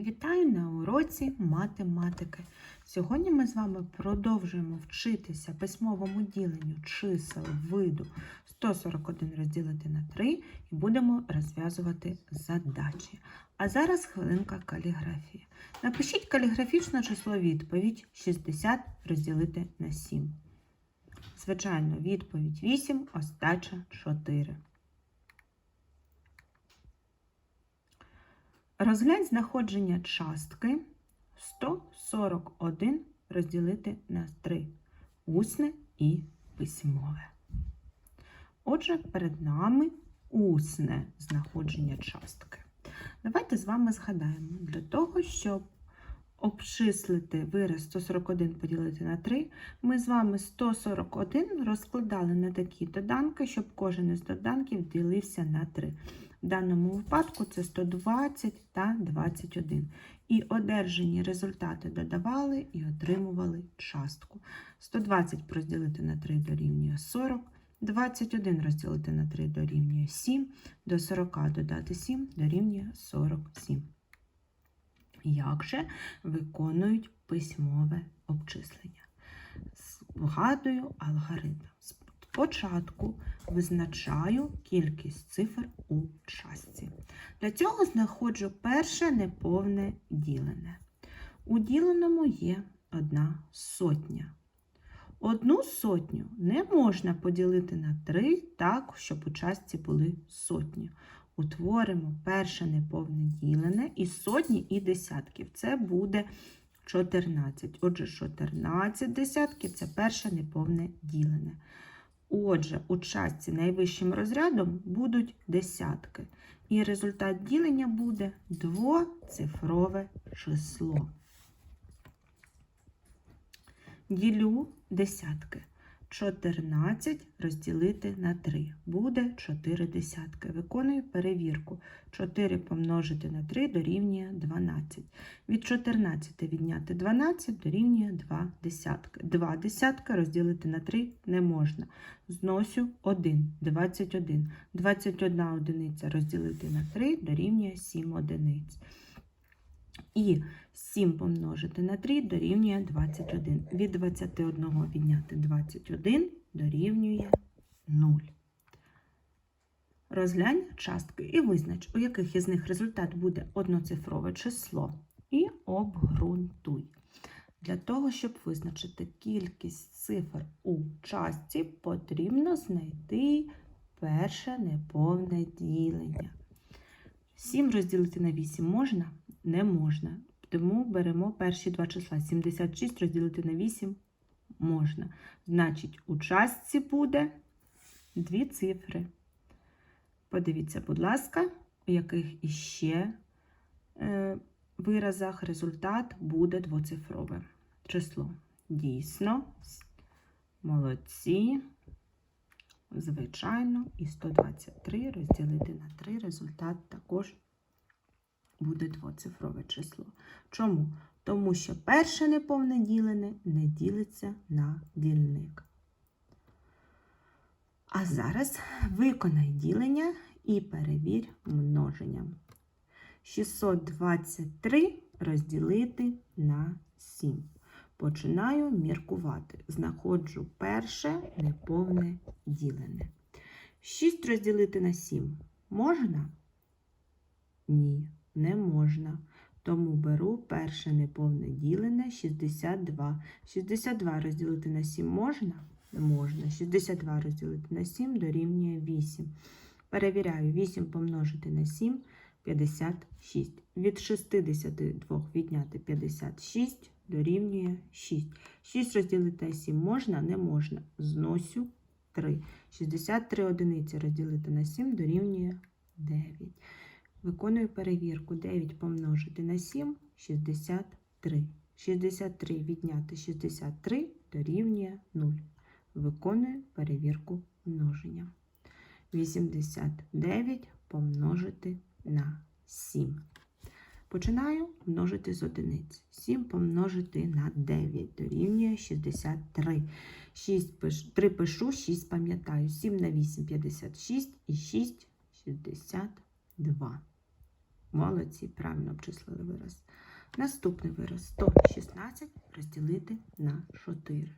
Вітаю на уроці математики. Сьогодні ми з вами продовжуємо вчитися письмовому діленню чисел виду 141 розділити на 3 і будемо розв'язувати задачі. А зараз хвилинка каліграфії. Напишіть каліграфічне число відповідь 60 розділити на 7. Звичайно, відповідь 8, остача 4. Розглянь знаходження частки 141 розділити на 3. Усне і письмове. Отже, перед нами усне знаходження частки. Давайте з вами згадаємо, для того, щоб обчислити вираз 141 поділити на 3, ми з вами 141 розкладали на такі доданки, щоб кожен із доданків ділився на 3. В даному випадку це 120 та 21. І одержані результати додавали і отримували частку. 120 розділити на 3 дорівнює 40, 21 розділити на 3 дорівнює 7, до 40 додати 7 дорівнює 47. Як же виконують письмове обчислення? Вгадую алгоритм. Спочатку визначаю кількість цифр у частці. Для цього знаходжу перше неповне ділене. У діленому є одна сотня. Одну сотню не можна поділити на три так, щоб у частці були сотні. Утворимо перше неповне ділене із сотні і десятків. Це буде 14. Отже, 14 десятків це перше неповне ділене. Отже, у частці найвищим розрядом будуть десятки. І результат ділення буде двоцифрове число. Ділю десятки. 14 розділити на 3. Буде 4 десятки. Виконую перевірку. 4 помножити на 3 дорівнює 12. Від 14 відняти 12 дорівнює 2 десятки. 2 десятки розділити на 3 не можна. Зносю 1, 21. 21 одиниця розділити на 3 дорівнює 7 одиниць. І 7 помножити на 3 дорівнює 21. Від 21 відняти 21 дорівнює 0. Розглянь частки і визнач, у яких із них результат буде одноцифрове число. І обґрунтуй. Для того, щоб визначити кількість цифр у частці, потрібно знайти перше неповне ділення. 7 розділити на 8 можна? Не можна. Тому беремо перші два числа. 76 розділити на 8 можна. Значить, у частці буде дві цифри. Подивіться, будь ласка, у яких іще е, виразах результат буде двоцифрове число. Дійсно, молодці. Звичайно, і 123 розділити на 3 результат також буде двоцифрове число. Чому? Тому що перше неповне ділене не ділиться на дільник. А зараз виконай ділення і перевір множенням. 623 розділити на 7. Починаю міркувати. Знаходжу перше неповне ділене. 6 розділити на 7 можна? Ні, не можна. Тому беру перше неповне ділене 62. 62 розділити на 7 можна? Можна. 62 розділити на 7 дорівнює 8. Перевіряю, 8 помножити на 7 56. Від 62 відняти 56 дорівнює 6. 6 розділити на 7 можна? Не можна. Зносю 3. 63 одиниці розділити на 7 дорівнює 9. Виконую перевірку. 9 помножити на 7 63. 63 відняти 63 дорівнює 0. Виконую перевірку множення. 89 помножити на 7. Починаю множити з одиниць. 7 помножити на 9 дорівнює 63. 6 пиш, 3 пишу, 6 пам'ятаю. 7 на 8 56 і 6 62. Молодці, правильно обчислили вираз. Наступний вираз 116 розділити на 4.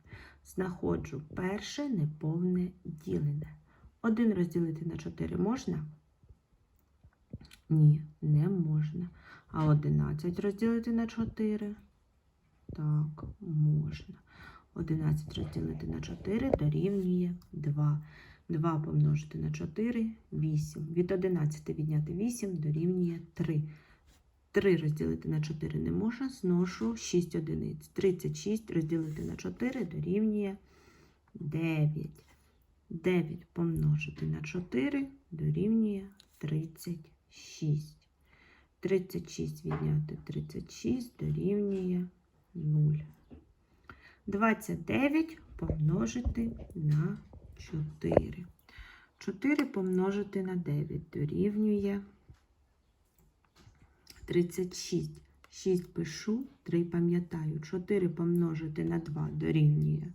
Знаходжу перше неповне ділене. 1 розділити на 4 можна? Ні, не можна. А 11 розділити на 4? Так, можна. 11 розділити на 4 дорівнює 2. 2 помножити на 4 8. Від 11 відняти 8 дорівнює 3. 3 розділити на 4 не можна, зношу 6 одиниць. 36 розділити на 4 дорівнює 9. 9 помножити на 4 дорівнює 36. 36 відняти 36 дорівнює 0. 29 помножити на 4. 4 помножити на 9 дорівнює 36. 6 пишу, 3 пам'ятаю. 4 помножити на 2 дорівнює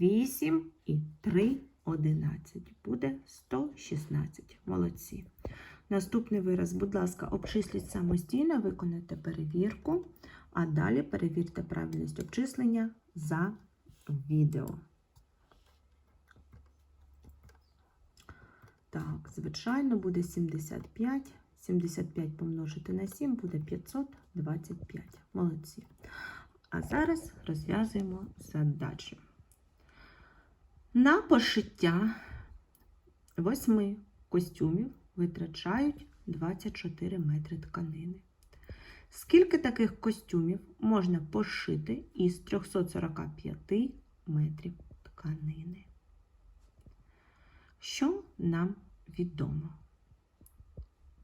8 і 3 11. Буде 116. Молодці. Наступний вираз, будь ласка, обчисліть самостійно, виконайте перевірку, а далі перевірте правильність обчислення за відео. Так, звичайно, буде 75. 75 помножити на 7 буде 525. Молодці. А зараз розв'язуємо задачу. На пошиття восьми костюмів витрачають 24 метри тканини. Скільки таких костюмів можна пошити із 345 метрів тканини? Що нам відомо?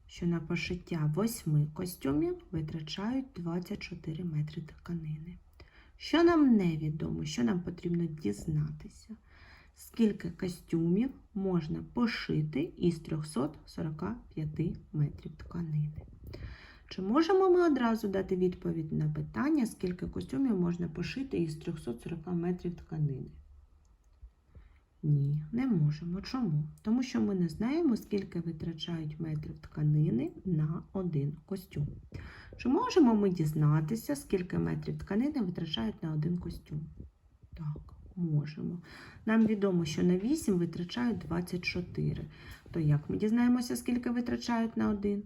Що на пошиття восьми костюмів витрачають 24 метри тканини. Що нам невідомо, що нам потрібно дізнатися? Скільки костюмів можна пошити із 345 метрів тканини? Чи можемо ми одразу дати відповідь на питання, скільки костюмів можна пошити із 340 метрів тканини? Ні, не можемо. Чому? Тому що ми не знаємо, скільки витрачають метрів тканини на один костюм. Чи можемо ми дізнатися, скільки метрів тканини витрачають на один костюм? Так, можемо. Нам відомо, що на 8 витрачають 24. То як ми дізнаємося, скільки витрачають на один?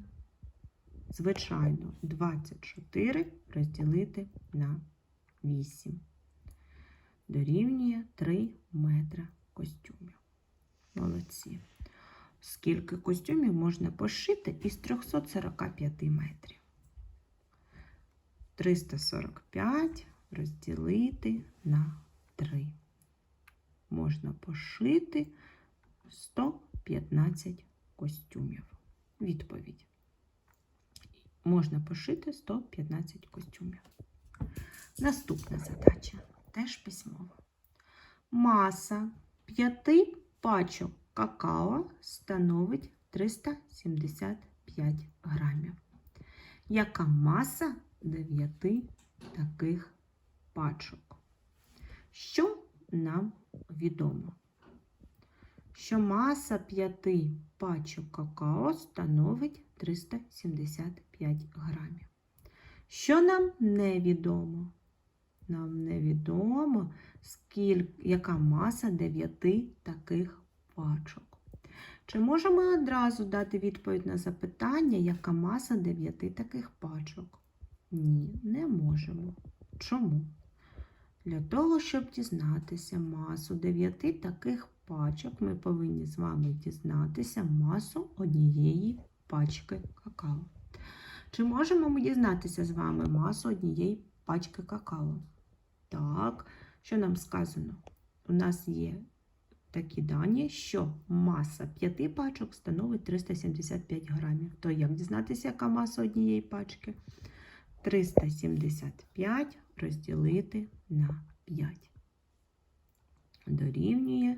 Звичайно, 24 розділити на 8. Дорівнює 3 метра костюмів. Молодці. Скільки костюмів можна пошити із 345 метрів? 345 розділити на 3. Можна пошити 115 костюмів. Відповідь. Можна пошити 115 костюмів. Наступна задача теж письмова. Маса 5 пачок какао становить 375 грамів. Яка маса 9 таких пачок? Що нам відомо? Що маса 5 пачок какао становить 375 грамів. Що нам невідомо? Нам невідомо, скільки, яка маса 9 таких пачок. Чи можемо одразу дати відповідь на запитання, яка маса 9 таких пачок? Ні, не можемо. Чому? Для того, щоб дізнатися масу 9 таких пачок, ми повинні з вами дізнатися масу однієї пачки какао. Чи можемо ми дізнатися з вами масу однієї пачки какао? Так, що нам сказано? У нас є такі дані, що маса 5 пачок становить 375 грамів. То як дізнатися, яка маса однієї пачки? 375 розділити на 5. Дорівнює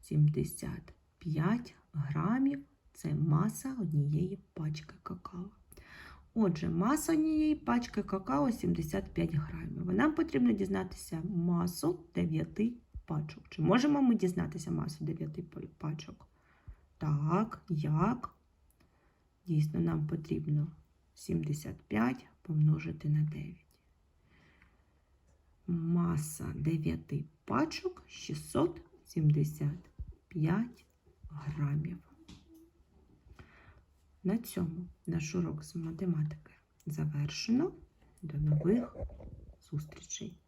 75 грамів. Це маса однієї пачки какао. Отже, маса однієї пачки какао 75 грамів. Нам потрібно дізнатися масу 9 пачок. Чи можемо ми дізнатися масу 9 пачок? Так, як? Дійсно, нам потрібно 75 помножити на 9. Маса 9 пачок 675 грамів. На цьому наш урок з математики завершено. До нових зустрічей!